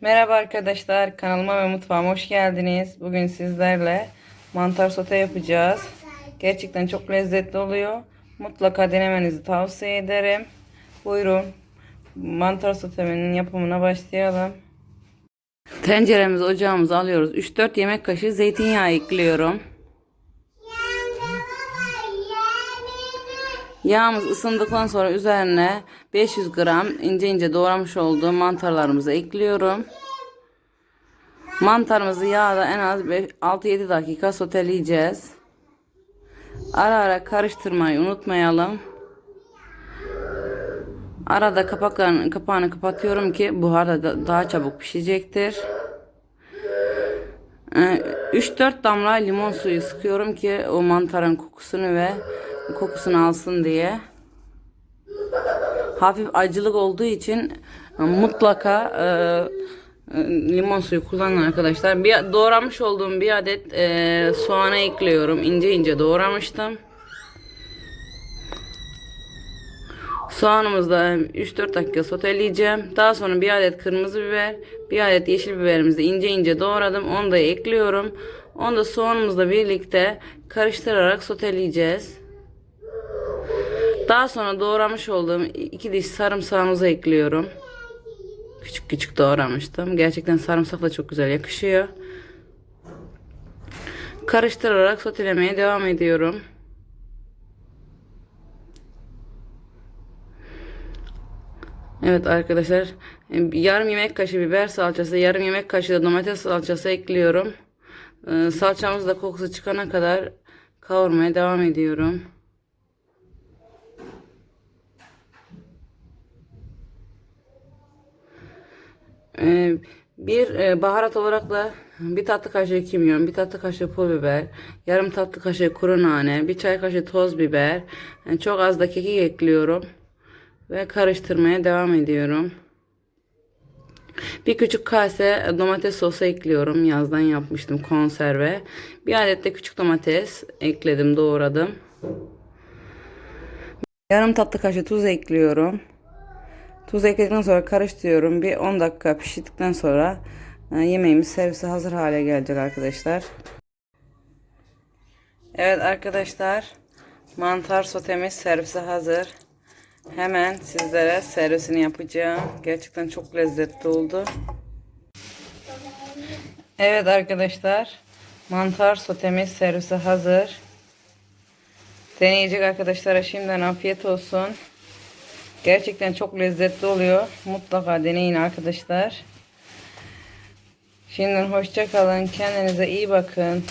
Merhaba arkadaşlar, kanalıma ve mutfağıma hoş geldiniz. Bugün sizlerle mantar sote yapacağız. Gerçekten çok lezzetli oluyor. Mutlaka denemenizi tavsiye ederim. Buyurun, mantar sotemin yapımına başlayalım. Tenceremizi ocağımıza alıyoruz. 3-4 yemek kaşığı zeytinyağı ekliyorum. Yağımız ısındıktan sonra üzerine 500 gram ince ince doğramış olduğum mantarlarımızı ekliyorum. Mantarımızı yağda en az 6-7 dakika soteleyeceğiz. Ara ara karıştırmayı unutmayalım. Arada kapaklarını, kapağını kapatıyorum ki buharda da daha çabuk pişecektir. Ee, 3-4 damla limon suyu sıkıyorum ki o mantarın kokusunu ve kokusunu alsın diye. Hafif acılık olduğu için e, mutlaka e, e, limon suyu kullanın arkadaşlar. Bir doğramış olduğum bir adet e, soğanı ekliyorum. İnce ince doğramıştım. Soğanımızı da 3-4 dakika soteleyeceğim. Daha sonra bir adet kırmızı biber, bir adet yeşil biberimizi ince ince doğradım. Onu da ekliyorum. Onu da soğanımızla birlikte karıştırarak soteleyeceğiz. Daha sonra doğramış olduğum iki diş sarımsağımızı ekliyorum. Küçük küçük doğramıştım. Gerçekten sarımsak da çok güzel yakışıyor. Karıştırarak sotelemeye devam ediyorum. Evet arkadaşlar yarım yemek kaşığı biber salçası yarım yemek kaşığı da domates salçası ekliyorum. Ee, Salçamız da kokusu çıkana kadar kavurmaya devam ediyorum. Ee, bir e, baharat olarak da bir tatlı kaşığı kimyon, bir tatlı kaşığı pul biber, yarım tatlı kaşığı kuru nane, bir çay kaşığı toz biber, yani çok az da kekik ekliyorum ve karıştırmaya devam ediyorum. Bir küçük kase domates sosu ekliyorum. Yazdan yapmıştım konserve. Bir adet de küçük domates ekledim, doğradım. Yarım tatlı kaşığı tuz ekliyorum. Tuz ekledikten sonra karıştırıyorum. Bir 10 dakika pişirdikten sonra e, yemeğimiz servise hazır hale gelecek arkadaşlar. Evet arkadaşlar. Mantar sotemiz servise hazır. Hemen sizlere servisini yapacağım. Gerçekten çok lezzetli oldu. Evet arkadaşlar. Mantar sotemiz servise hazır. Deneyecek arkadaşlara şimdiden afiyet olsun. Gerçekten çok lezzetli oluyor. Mutlaka deneyin arkadaşlar. Şimdiden hoşça kalın. Kendinize iyi bakın.